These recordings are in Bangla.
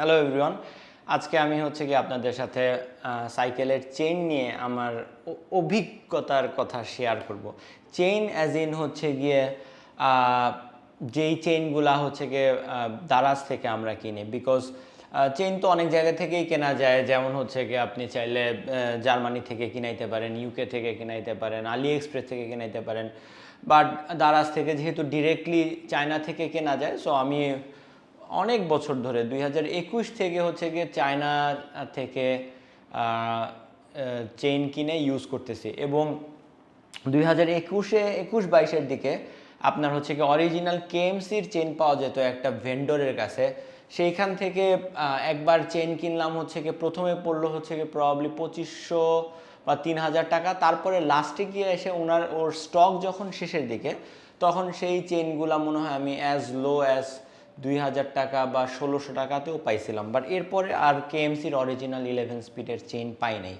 হ্যালো এভরিওয়ান আজকে আমি হচ্ছে কি আপনাদের সাথে সাইকেলের চেইন নিয়ে আমার অভিজ্ঞতার কথা শেয়ার করব। চেইন অ্যাজ ইন হচ্ছে গিয়ে যেই চেইনগুলা হচ্ছে গিয়ে দারাজ থেকে আমরা কিনি। বিকজ চেইন তো অনেক জায়গা থেকেই কেনা যায়। যেমন হচ্ছে গিয়ে আপনি চাইলে জার্মানি থেকে কিনাইতে পারেন ইউকে থেকে কিনাইতে পারেন আলি এক্সপ্রেস থেকে কিনাইতে পারেন। বাট দারাজ থেকে যেহেতু ডিরেক্টলি চায়না থেকে কেনা যায় সো আমি অনেক বছর ধরে, দুই হাজার একুশ থেকে হচ্ছে গিয়ে চায়না থেকে চেইন কিনে ইউজ করতেছি এবং দুই হাজার একুশে, একুশ বাইশের দিকে আপনার হচ্ছে কি অরিজিনাল কেএমসির চেন পাওয়া যেত একটা ভেন্ডরের কাছে। সেইখান থেকে একবার চেন কিনলাম হচ্ছে কি প্রথমে পড়ল হচ্ছে কি প্রবাবলি পঁচিশশো বা তিন হাজার টাকা। তারপরে লাস্টে গিয়ে এসে ওনার, ওর স্টক যখন শেষের দিকে, তখন সেই চেনগুলা মনে হয় আমি অ্যাজ লো অ্যাজ দুই হাজার টাকা বা ষোলোশো টাকাতেও পাইছিলাম বাট এরপরে আর কেএমসির অরিজিনাল ইলেভেন স্পিডের চেইন পাই নাই।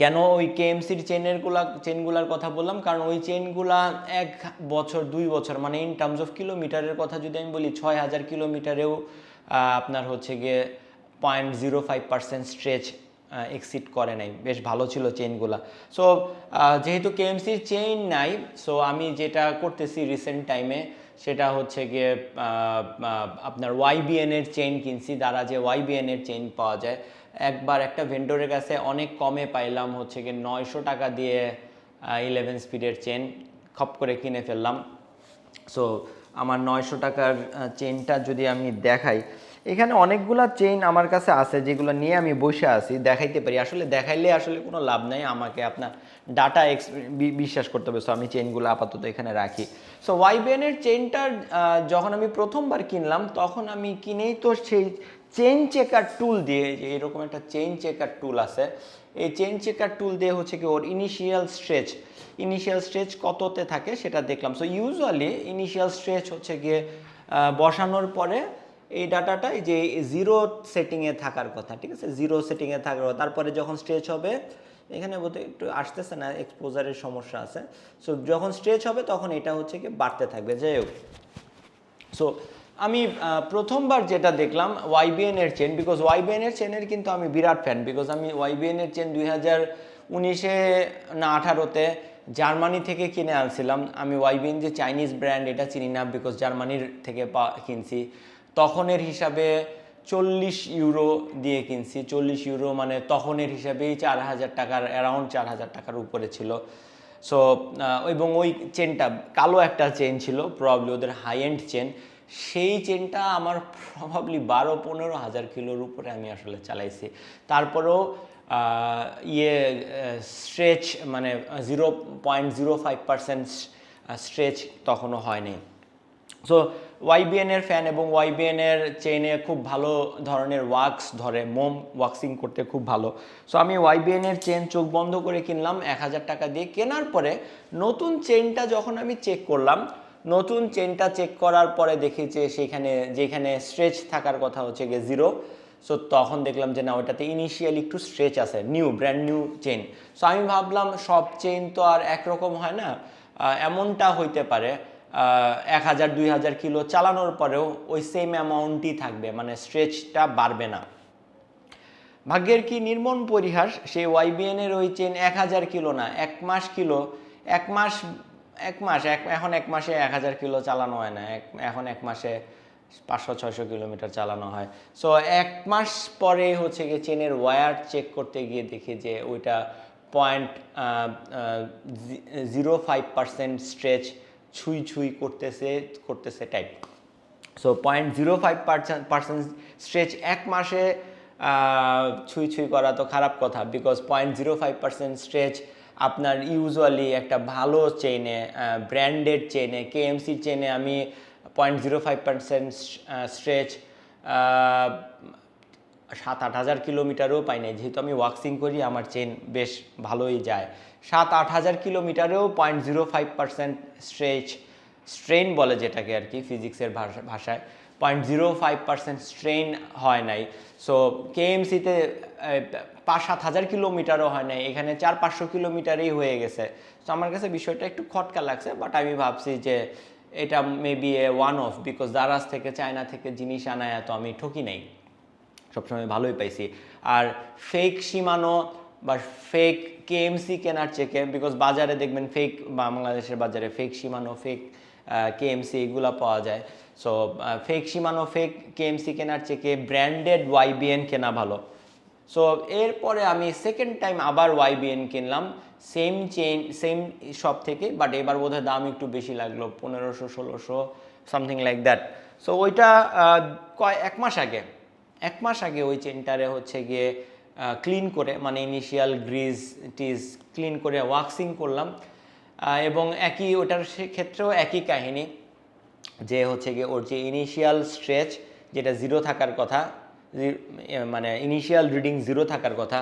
কেন ওই কেএমসির চেনেরগুলা চেনগুলার কথা বললাম? কারণ ওই চেনগুলা এক বছর, দুই বছর মানে ইন টার্মস অফ কিলোমিটারের কথা যদি আমি বলি, ছয় হাজার কিলোমিটারেও আপনার হচ্ছে গিয়ে point zero five percent stretch exceed করে নাই। বেশ ভালো ছিল চেইনগুলা সো যেহেতু কেএমসির চেইন নাই সো আমি যেটা করতেছি রিসেন্ট টাইমে সেটা হচ্ছে গিয়ে আপনার ওয়াইবিএন এর চেইন কিনছি, দ্বারা যে ওয়াইবিএন এর চেইন পাওয়া যায়। একবার একটা ভেন্ডরের কাছে অনেক কমে পাইলাম হচ্ছে গিয়ে নয়শো টাকা দিয়ে ইলেভেন স্পিডের চেন খপ করে কিনে ফেললাম। সো আমার নয়শো টাকার চেনটা যদি আমি দেখাই, এখানে অনেকগুলা চেইন আমার কাছে আছে যেগুলো নিয়ে আমি বসে আছি, দেখাইতে পারি। আসলে দেখাইলে আসলে কোনো লাভ নাই আমাকে, আপনার ডাটা এক্স বিশ্বাস করতে হবে। সো আমি চেনগুলো আপাতত এখানে রাখি। সো ওয়াইবিএনের চেইনটার যখন আমি প্রথমবার কিনলাম, তখন আমি কিনেই তো সেই চেন চেকার টুল দিয়ে, যে এরকম একটা চেইন চেকার টুল আছে। এই চেন চেকার টুল দিয়ে হচ্ছে কি ওর ইনিশিয়াল স্ট্রেচ ইনিশিয়াল স্ট্রেচ কততে থাকে সেটা দেখলাম। সো ইউজুয়ালি ইনিশিয়াল স্ট্রেচ হচ্ছে গিয়ে বসানোর পরে এই ডাটাটা যে জিরো সেটিংয়ে থাকার কথা, ঠিক আছে? জিরো সেটিংয়ে থাকার কথা। তারপরে যখন স্ট্রেচ হবে এখানে বোধহয় একটু আসতেছে না এক্সপোজারের সমস্যা আছে। সো যখন স্ট্রেচ হবে তখন এটা হচ্ছে কি বাড়তে থাকবে। যাই হোক। সো আমি প্রথমবার যেটা দেখলাম ওয়াইবিএন এর চেন বিকজ ওয়াইবিএন এর চেনের কিন্তু আমি বিরাট ফ্যান বিকজ আমি ওয়াইবিএন এর চেন দুই হাজার উনিশে না আঠারোতে জার্মানি থেকে কিনে আনছিলাম। আমি ওয়াইবিএন যে চাইনিজ ব্র্যান্ড এটা চিনি না বিকজ জার্মানির থেকে পা- কিনছি। তখনের হিসাবে চল্লিশ ইউরো দিয়ে কিনছি। চল্লিশ ইউরো মানে তখনের হিসাবেই চার হাজার টাকার অ্যারাউন্ড চার হাজার টাকার উপরে ছিল। সো এবং ওই চেনটা কালো একটা চেন ছিল প্রবাবলি ওদের হাই এন্ড চেন সেই চেনটা আমার প্রবাবলি বারো পনেরো হাজার কিলোর উপরে আমি আসলে চালাইছি। তারপরেও ইয়ে স্ট্রেচ মানে zero point zero five percent stretch তখনও হয়নি সো ওয়াইবিএন এর ফ্যান এবং ওয়াইবিএন এর চেইনে খুব ভালো ধরনের ওয়াক্স ধরে, মোম ওয়াক্সিং করতে খুব ভালো। সো আমি ওয়াইবিএন এর চেন চোখ বন্ধ করে কিনলাম, এক হাজার টাকা দিয়ে। কেনার পরে নতুন চেনটা যখন আমি চেক করলাম, নতুন চেনটা চেক করার পরে দেখি যে সেখানে, যেখানে স্ট্রেচ থাকার কথা হচ্ছে গিয়ে জিরো সো তখন দেখলাম যে না ওটাতে ইনিশিয়ালি একটু স্ট্রেচ আছে new brand new chain so আমি ভাবলাম সব চেন তো আর একরকম হয় না। এমনটা হইতে পারে। এক হাজার, দুই হাজার কিলো চালানোর পরেও ওই সেম অ্যামাউন্টই থাকবে মানে স্ট্রেচটা বাড়বে না। ভাগ্যের কি নির্মম পরিহাস, সেই ওয়াইবিএন এর ওই চেন এক হাজার কিলো না, এক মাস কিলো, এক মাস এক মাস, এক, এখন এক মাসে এক হাজার কিলো চালানো হয় না এখন এক মাসে পাঁচশো, ছয়শো কিলোমিটার চালানো হয়। সো এক মাস পরে হচ্ছে গিয়ে চেনের ওয়্যার চেক করতে গিয়ে দেখি যে ওইটা point zero five percent stretch ছুঁই ছুঁই করতেছে করতেছে type so point zero five percent percent stretch এক মাসে ছুঁই ছুঁই করা তো খারাপ কথা because point zero five percent stretch আপনার ইউজুয়ালি একটা ভালো চেইনে ব্র্যান্ডেড চেইনে কেএমসি চেইনে আমি point zero five percent stretch সাত আট হাজার কিলোমিটারও পাই নাই। যেহেতু আমি ওয়াক্সিং করি, আমার চেন বেশ ভালোই যায়। সাত আট হাজার কিলোমিটারেও point zero five percent stretch strain বলে যেটাকে আর কি ফিজিক্সের ভাষায়। Point zero five percent strain হয় নাই। সো কেএমসিতে পাঁচ সাত হাজার কিলোমিটারও হয় নাই। এখানে চার পাঁচশো কিলোমিটারই হয়ে গেছে। তো আমার কাছে বিষয়টা একটু খটকা লাগছে বাট আমি ভাবছি যে এটা maybe a one off because Daraz থেকে চায়না থেকে জিনিস আনায় তো আমি ঠকি নাই। সবসময় ভালোই পাইছি। আর ফেক সীমানো বা ফেক কেএমসি কেনার চেকে বিকজ বাজারে দেখবেন ফেক বাংলাদেশের বাজারে ফেক সীমানো ফেক কেএমসি এগুলো পাওয়া যায়। সো ফেক সীমানো ফেক কেএমসি কেনার চেকে ব্র্যান্ডেড ওয়াইবিএন কেনা ভালো। সো এরপরে আমি সেকেন্ড টাইম আবার ওয়াইবিএন কিনলাম সেম চেইন সেম শপ থেকে বাট এবার বোধহয় দাম একটু বেশি লাগল, পনেরোশো, ষোলোশো সামথিং লাইক দ্যাট সো ওইটা কয়, এক মাস আগে। এক মাস আগে ওই চেনটারে হচ্ছে গিয়ে ক্লিন করে মানে ইনিশিয়াল গ্রিজ টিজ ক্লিন করে ওয়াক্সিং করলাম। এবং একই ওটার ক্ষেত্রেও একই কাহিনী, যে হচ্ছে গিয়ে ওর যে ইনিশিয়াল স্ট্রেচ যেটা জিরো থাকার কথা মানে ইনিশিয়াল রিডিং জিরো থাকার কথা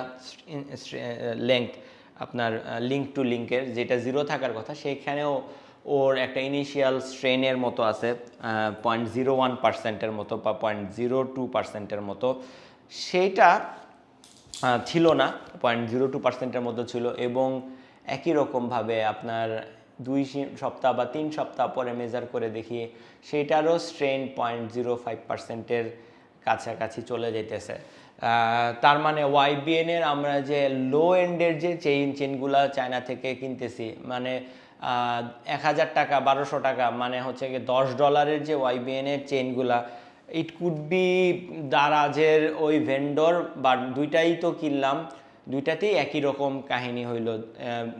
লেংথ আপনার লিঙ্ক টু লিঙ্কের যেটা জিরো থাকার কথা, সেইখানেও ওর একটা ইনিশিয়াল স্ট্রেনের মতো আছে পয়েন্ট জিরো ওয়ান পার্সেন্টের মতো বা পয়েন্ট জিরো টু পার্সেন্টের মতো। সেইটা ছিল না পয়েন্ট জিরো টু পার্সেন্টের মতো ছিল এবং একই রকমভাবে আপনার দুই সপ্তাহ বা তিন সপ্তাহ পরে মেজার করে দেখি সেইটারও স্ট্রেন পয়েন্ট জিরো ফাইভ পার্সেন্টের কাছাকাছি চলে যেতেছে তার মানে ওয়াইবিএন এর আমরা যে লো এন্ডের যে চেইন চেনগুলা চায়না থেকে কিনতেছি মানে এক হাজার টাকা, বারোশো টাকা মানে হচ্ছে গিয়ে দশ ডলারের যে ওয়াইবিএন এর চেনগুলা ইট কুড বি দারাজের ওই ভেন্ডর বা দুইটাই তো কিনলাম, দুইটাতেই একই রকম কাহিনী হইল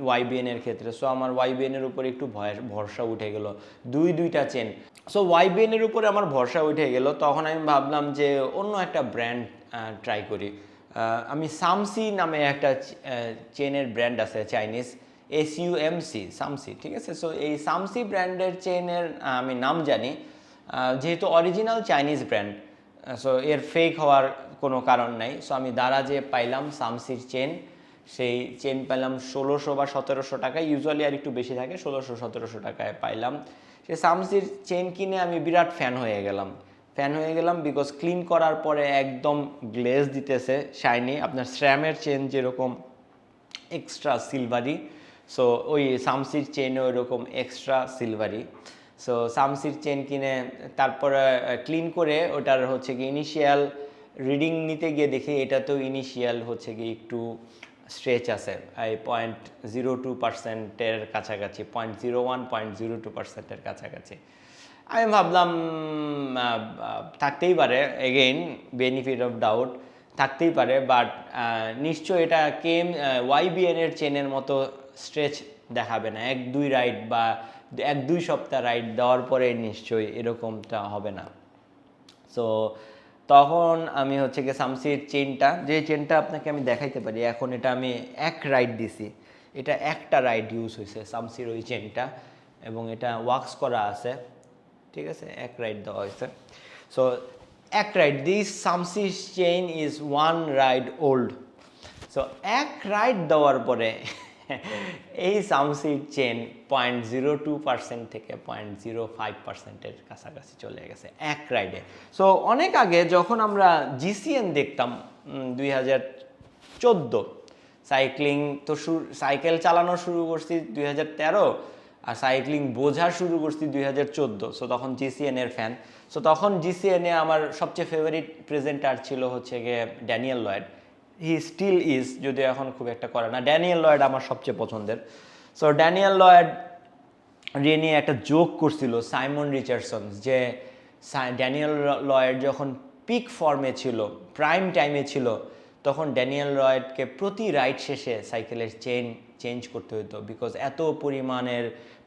ওয়াইবিএন এর ক্ষেত্রে। সো আমার ওয়াইবিএনের উপর একটু ভয় ভরসা উঠে গেল, দুই দুইটা চেন সো ওয়াইবিএনের উপরে আমার ভরসা উঠে গেল, তখন আমি ভাবলাম যে অন্য একটা ব্র্যান্ড ট্রাই করি। আমি সামসি নামে একটা চেনের ব্র্যান্ড আছে Chinese S U M C SUMC ঠিক আছে? সো এই সামসি ব্র্যান্ডের চেনের আমি নাম জানি। যেহেতু অরিজিনাল চাইনিজ ব্র্যান্ড সো এর ফেক হওয়ার কোনো কারণ নাই। সো আমি দারাজে পাইলাম সামসির চেন সেই চেন পেলাম ষোলোশো বা সতেরোশো টাকায়। ইউজুয়ালি আর একটু বেশি থাকে, ষোলোশো, সতেরোশো টাকায় পাইলাম। সে সামসির চেন কিনে আমি বিরাট ফ্যান হয়ে গেলাম। ফ্যান হয়ে গেলাম বিকজ ক্লিন করার পরে একদম গ্লেজ দিতেছে শাইনি আপনার স্র্যামের চেন যেরকম এক্সট্রা সিলভারি সো ওই সামসির চেনও ওইরকম এক্সট্রা সিলভারি সো সামসির চেন কিনে তারপরে ক্লিন করে ওটার হচ্ছে কি ইনিশিয়াল রিডিং নিতে গিয়ে দেখি এটা তো ইনিশিয়াল হচ্ছে কি একটু স্ট্রেচ আছে। এই পয়েন্ট জিরো টু পার্সেন্টের কাছাকাছি point zero one point zero two পার্সেন্টের কাছাকাছি। আমি ভাবলাম থাকতেই পারে। এগেইন বেনিফিট অফ ডাউট থাকতেই পারে বাট নিশ্চয় এটা কেম ওয়াইবিএন এর চেনের মতো স্ট্রেচ দেখাবে না। এক, দুই রাইড বা এক, দুই সপ্তাহ রাইড দেওয়ার পরে নিশ্চয়ই এরকমটা হবে না। সো তখন আমি হচ্ছে গিয়ে সামসির চেনটা যে চেনটা আপনাকে আমি দেখাইতে পারি, এখন এটা আমি এক রাইড দিছি। এটা একটা রাইড ইউজ হয়েছে সামসির ওই চেনটা এবং এটা ওয়াক্স করা আছে। ঠিক আছে? এক রাইড দেওয়া হয়েছে সো এক ride this Samsi chain is one ride old so এক রাইড দেওয়ার পরে এই সামসির chain point zero two percent থেকে পয়েন্ট জিরো ফাইভ পার্সেন্টের কাছাকাছি চলে গেছে এক রাইডে সো অনেক আগে যখন আমরা জিসিএন দেখতাম দুই হাজার চোদ্দ সাইক্লিং তো শুরু সাইকেল চালানো শুরু করছি দুই হাজার তেরো আর সাইক্লিং বোঝা শুরু করছি দুই হাজার চোদ্দ। সো তখন জিসিএন এর ফ্যান সো তখন জিসিএন আমার সবচেয়ে ফেভারিট প্রেজেন্টার ছিল হচ্ছে গিয়ে Daniel Lloyd he still is যদি এখন খুব একটা করে না ড্যানিয়েল লয়েড আমার সবচেয়ে পছন্দের। সো ড্যানিয়েল লয়েড রিয়ে নিয়ে একটা জোক করছিল সাইমন রিচার্ডসন যে ড্যানিয়েল লয়েড যখন পিক ফর্মে ছিল প্রাইম টাইমে ছিল, তখন ড্যানিয়েল লয়েডকে প্রতি রাইড শেষে সাইকেলের চেন চেঞ্জ করতে হতো বিকজ এত পরিমাণের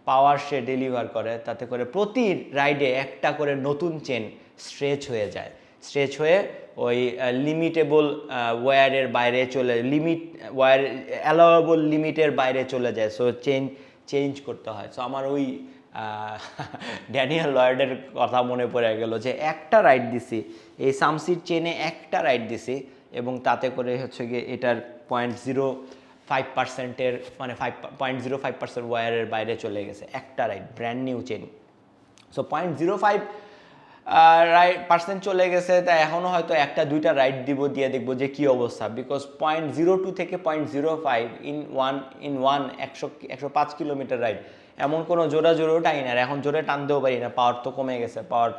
পাওয়ার সে ডেলিভার করে, তাতে করে প্রতি রাইডে একটা করে নতুন চেন স্ট্রেচ হয়ে যায়। স্ট্রেচ হয়ে ওই লিমিটেবল ওয়্যারের বাইরে চলে লিমিট ওয়্যার অ্যালাওয়েবল লিমিটের বাইরে চলে যায়। সো চেঞ্জ চেঞ্জ করতে হয়। সো আমার ওই ড্যানিয়াল লয়েডের কথা মনে পড়ে গেল যে, একটা রাইড দিছি। এই সামসির চেনে একটা রাইড দিছি এবং তাতে করে হচ্ছে গিয়ে এটার পয়েন্ট জিরো ফাইভ পার্সেন্টের মানে five point zero five percent ওয়্যারের বাইরে চলে গেছে। একটা ride brand new chain so point zero five ride percent চলে গেছে তাই এখনও হয়তো একটা, দুইটা রাইড দিব দিয়ে দেখব যে কী অবস্থা। বিকজ পয়েন্ট জিরো টু থেকে point zero five in one in one একশো একশো পাঁচ কিলোমিটার রাইড এমন কোনো জোরা জোরেও টাই না এখন জোরে টানতেও পারি না পাওয়ার তো কমে গেছে পাওয়ার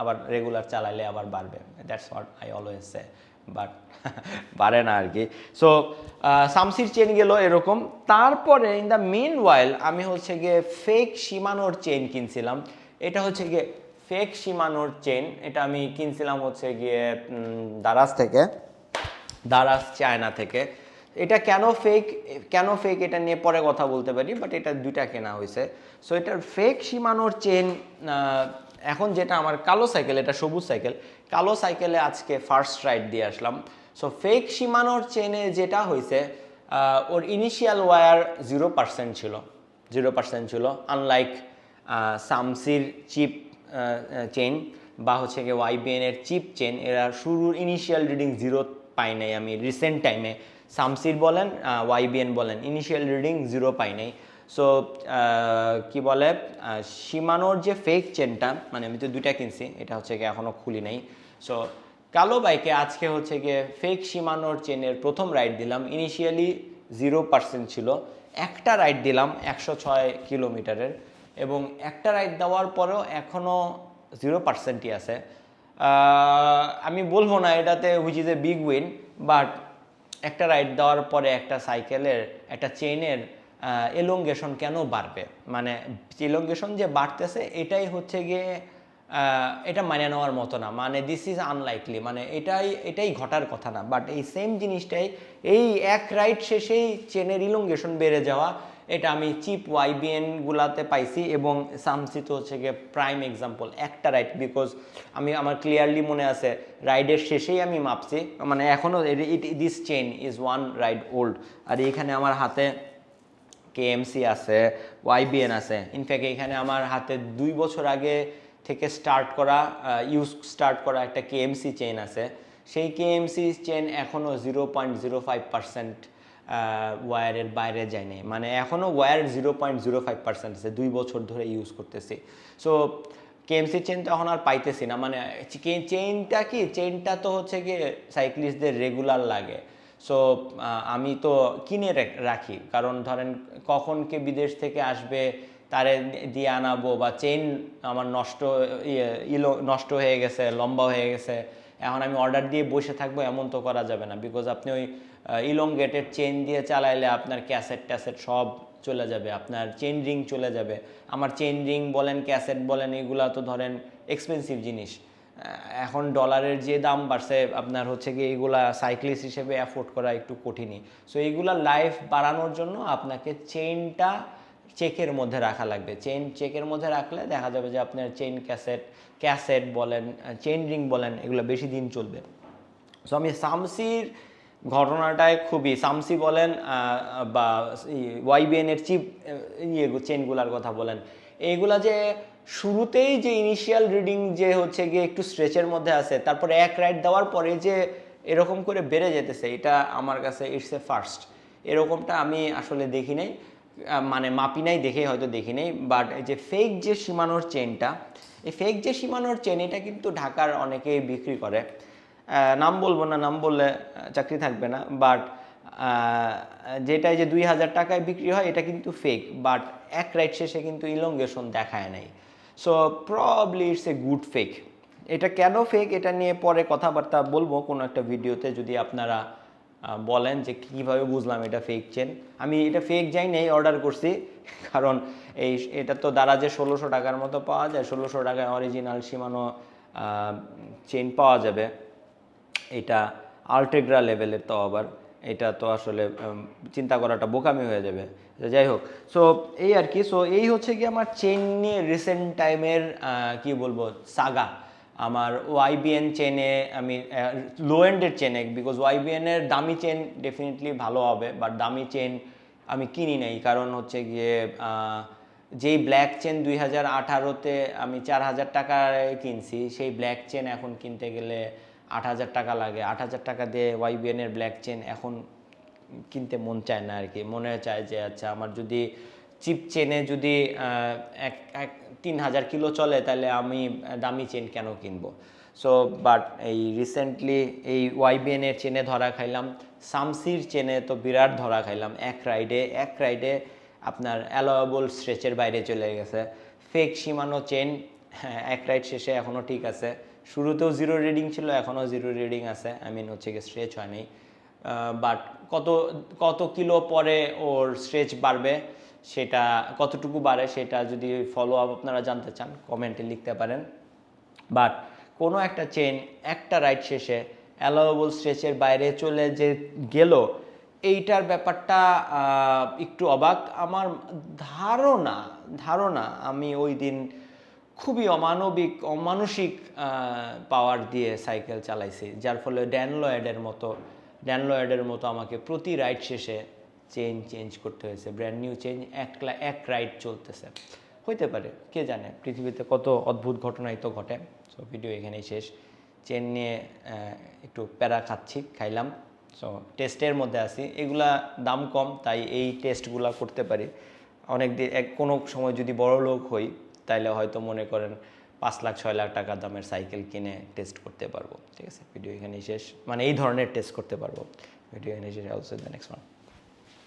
আবার রেগুলার চালাইলে আবার বাড়বে। That's what I always say but বাড়ে না আর কি। সো সামসির চেন গেল এরকম। তারপরে ইন দ্য মেন ওয়াইল আমি হচ্ছে গিয়ে ফেক সীমানোর চেন কিনছিলাম। এটা হচ্ছে গিয়ে ফেক সীমানোর চেন এটা আমি কিনছিলাম হচ্ছে গিয়ে দারাজ থেকে। দারাজ, চায়না থেকে। এটা কেন ফেক কেন ফেক এটা নিয়ে পরে কথা বলতে পারি বাট এটা দুইটা কেনা হয়েছে। সো এটার ফেক সীমানোর চেন এখন যেটা আমার কালো সাইকেল এটা সবুজ সাইকেল কালো সাইকেলে আজকে ফার্স্ট রাইড দিয়ে আসলাম। সো ফেক সীমানোর চেনে যেটা হয়েছে ওর ইনিশিয়াল ওয়ার জিরো পার্সেন্ট ছিল। জিরো পার্সেন্ট ছিল আনলাইক সামসির চিপ চেন বা হচ্ছে গিয়ে ওয়াইবিএন এর চিপ চেন এরা শুরুর ইনিশিয়াল রিডিং জিরো পাই নাই। আমি রিসেন্ট টাইমে সামসির বলেন ওয়াইবিএন বলেন ইনিশিয়াল রিডিং জিরো পাই নাই। সো কি বলে সীমানোর যে ফেক চেনটা মানে আমি তো দুইটা কিনছি, এটা হচ্ছে গিয়ে এখনও খুলি নাই। সো কালো বাইকে আজকে হচ্ছে গিয়ে ফেক সীমানোর চেনের প্রথম রাইড দিলাম। ইনিশিয়ালি জিরো পার্সেন্ট ছিল। একটা রাইড দিলাম একশো ছয় কিলোমিটারের। এবং একটা রাইড দেওয়ার পরেও এখনও জিরো পার্সেন্টই আছে। আমি বলব না এটাতে which is a big win but একটা রাইড দেওয়ার পরে একটা সাইকেলের একটা চেইনের এলঙ্গেশন কেন বাড়বে? মানে এলঙ্গেশন যে বাড়তেছে, এটাই হচ্ছে গিয়ে এটা মানে নেওয়ার মতো না। মানে দিস ইজ আনলাইকলি মানে এটাই এটাই ঘটার কথা না। বাট এই সেম জিনিসটাই, এই এক রাইড শেষেই চেনের ইলঙ্গেশন বেড়ে যাওয়া এটা আমি চিপ ওয়াইবিএন গুলাতে পাইছি এবং সামসি তো হচ্ছে গিয়ে প্রাইম এক্সাম্পল একটা রাইড বিকজ আমি আমার ক্লিয়ারলি মনে আছে রাইডের শেষেই আমি মাপছি মানে এখনও it this chain is one ride old আর এখানে আমার হাতে কেএমসি আছে ওয়াইবিএন আছে ইনফ্যাক্ট এখানে আমার হাতে দুই বছর আগে থেকে স্টার্ট করা ইউজ স্টার্ট করা একটা কেএমসি চেন আছে। সেই কেএমসি চেন এখনও zero point zero five percent ওয়্যারের বাইরে যায়নি মানে এখনও wear zero point zero five percent আছে, দুই বছর ধরে ইউজ করতেছি। সো কেএমসি চেন তো এখন আর পাইতেছি না। মানে চেইনটা কি? চেইনটা তো হচ্ছে কি সাইক্লিস্টদের রেগুলার লাগে। সো আমি তো কিনে রাখি। কারণ ধরেন, কখন কে বিদেশ থেকে আসবে, তারে দিয়ে আনাবো বা চেইন আমার নষ্ট ইয়ে ইলো, নষ্ট হয়ে গেছে, লম্বা হয়ে গেছে এখন আমি অর্ডার দিয়ে বসে থাকব, এমন তো করা যাবে না। বিকজ আপনি ওই ইলংগেটেড চেন দিয়ে চালাইলে আপনার ক্যাসেট ট্যাসেট সব চলে যাবে, আপনার চেন রিং চলে যাবে। আমার চেন রিং বলেন ক্যাসেট বলেন, এগুলা তো ধরেন এক্সপেন্সিভ জিনিস। এখন ডলারের যে দাম বাড়ছে, আপনার হচ্ছে কি এইগুলা সাইক্লিস্ট হিসেবে অ্যাফোর্ড করা একটু কঠিনই। সো এইগুলা লাইফ বাড়ানোর জন্য আপনাকে চেইনটা চেকের মধ্যে রাখা লাগবে। চেইন চেকের মধ্যে রাখলে দেখা যাবে যে আপনার চেইন ক্যাসেট ক্যাসেট বলেন, চেইন রিং বলেন, এগুলো বেশি দিন চলবে। সো আমি সামসির ঘটনাটায় খুবই, সামসি বলেন বা ওয়াইবিএন এর চিপ ইয়ে চেনগুলার কথা বলেন। এইগুলা যে শুরুতেই যে ইনিশিয়াল রিডিং যে হচ্ছে গিয়ে একটু স্ট্রেচের মধ্যে আছে, তারপরে এক রাইড দেওয়ার পরে যে এরকম করে বেড়ে যেতেছে, এটা আমার কাছে ইটস এ ফার্স্ট এরকমটা আমি আসলে দেখি নাই। মানে মাপি নাই দেখেই হয়তো দেখি নাই বাট এই যে ফেক যে সীমানোর চেনটা এই ফেক যে সীমানোর চেন এটা কিন্তু ঢাকার অনেকেই বিক্রি করে। নাম বলব না, নাম বললে চাকরি থাকবে না বাট যেটা যে দুই হাজার টাকায় বিক্রি হয়, এটা কিন্তু ফেক বাট এক রাইট শেষে কিন্তু ইলঙ্গেশন দেখায় নাই। So probably it's a good fake এটা কেন ফেক এটা নিয়ে পরে কথাবার্তা বলব, কোনো একটা ভিডিওতে যদি আপনারা বলেন যে কীভাবে বুঝলাম এটা ফেক চেন আমি এটা ফেক যাই নেই অর্ডার করছি, কারণ এই এটা তো দ্বারা যে ষোলোশো টাকার মতো পাওয়া যায়, ষোলোশো টাকায় অরিজিনাল সীমানো চেন পাওয়া যাবে। এটা আলটেগ্রা লেভেলের তো আবার, এটা তো আসলে চিন্তা করাটা বোকামি হয়ে যাবে। যাই হোক সো এই আর কি সো এই হচ্ছে কি আমার চেন নিয়ে রিসেন্ট টাইমের কি বলব সাগা আমার ওয়াইবিএন চেনে আমি লো এন্ডের চেনে বিকজ ওয়াইবিএন এর দামি চেন ডেফিনেটলি ভালো হবে বাট দামি চেন আমি কিনি নাই। কারণ হচ্ছে গিয়ে যেই ব্ল্যাক চেন দুই হাজার আঠারোতে আমি চার হাজার টাকায় কিনছি, সেই ব্ল্যাক চেন এখন কিনতে গেলে আট হাজার টাকা লাগে। আট হাজার টাকা দিয়ে ওয়াইবিএন এর ব্ল্যাক চেন এখন কিনতে মন চায় না আর কি। মনে চায় যে আচ্ছা আমার যদি চিপ চেনে যদি এক এক, তিন হাজার কিলো চলে, তাহলে আমি দামি চেন কেন কিনবো? সো বাট এই রিসেন্টলি এই ওয়াইবিএন এর চেনে ধরা খাইলাম, সামসির চেনে তো বিরাট ধরা খাইলাম, এক রাইডে এক রাইডে আপনার অ্যালোয়েবল স্ট্রেচের বাইরে চলে গেছে। ফেক সীমানো চেন, এক রাইড শেষে এখনও ঠিক আছে। শুরুতেও জিরো রিডিং ছিল এখনও জিরো রিডিং আছে। আই মিন হচ্ছে গিয়ে স্ট্রেচ হয়নি। বাট কত কত কিলো পরে ওর স্ট্রেচ বাড়বে? সেটা কতটুকু বাড়ে সেটা যদি ফলো আপ আপনারা জানতে চান কমেন্টে লিখতে পারেন। বাট কোনো একটা চেন একটা রাইড শেষে অ্যালাউয়েবল স্ট্রেচের বাইরে চলে যে গেল, এইটার ব্যাপারটা একটু অবাক। আমার ধারণা ধারণা, আমি ওই দিন খুবই অমানবিক, অমানসিক পাওয়ার দিয়ে সাইকেল চালাইছি, যার ফলে ড্যানলয়েডের মতো ড্যানলয়েডের মতো আমাকে প্রতি রাইড শেষে চেন চেঞ্জ করতে হয়েছে ব্র্যান্ড নিউ চেঞ্জ একলা এক রাইড চলতেছে। হইতে পারে, কে জানে? পৃথিবীতে কত অদ্ভুত ঘটনাই তো ঘটে। সো ভিডিও এখানেই শেষ। চেন নিয়ে একটু প্যারা খাচ্ছি, খাইলাম। সো টেস্টের মধ্যে আছি। এগুলা দাম কম, তাই এই টেস্টগুলা করতে পারি। অনেক দিন এক, কোনো সময় যদি বড় লোক হই, তাইলে হয়তো মনে করেন পাঁচ লাখ, ছয় লাখ টাকা দামের সাইকেল কিনে টেস্ট করতে পারব। ঠিক আছে? ভিডিও এখানেই শেষ। মানে এই ধরনের টেস্ট করতে পারব। ভিডিও এখানেই শেষ। Also the next one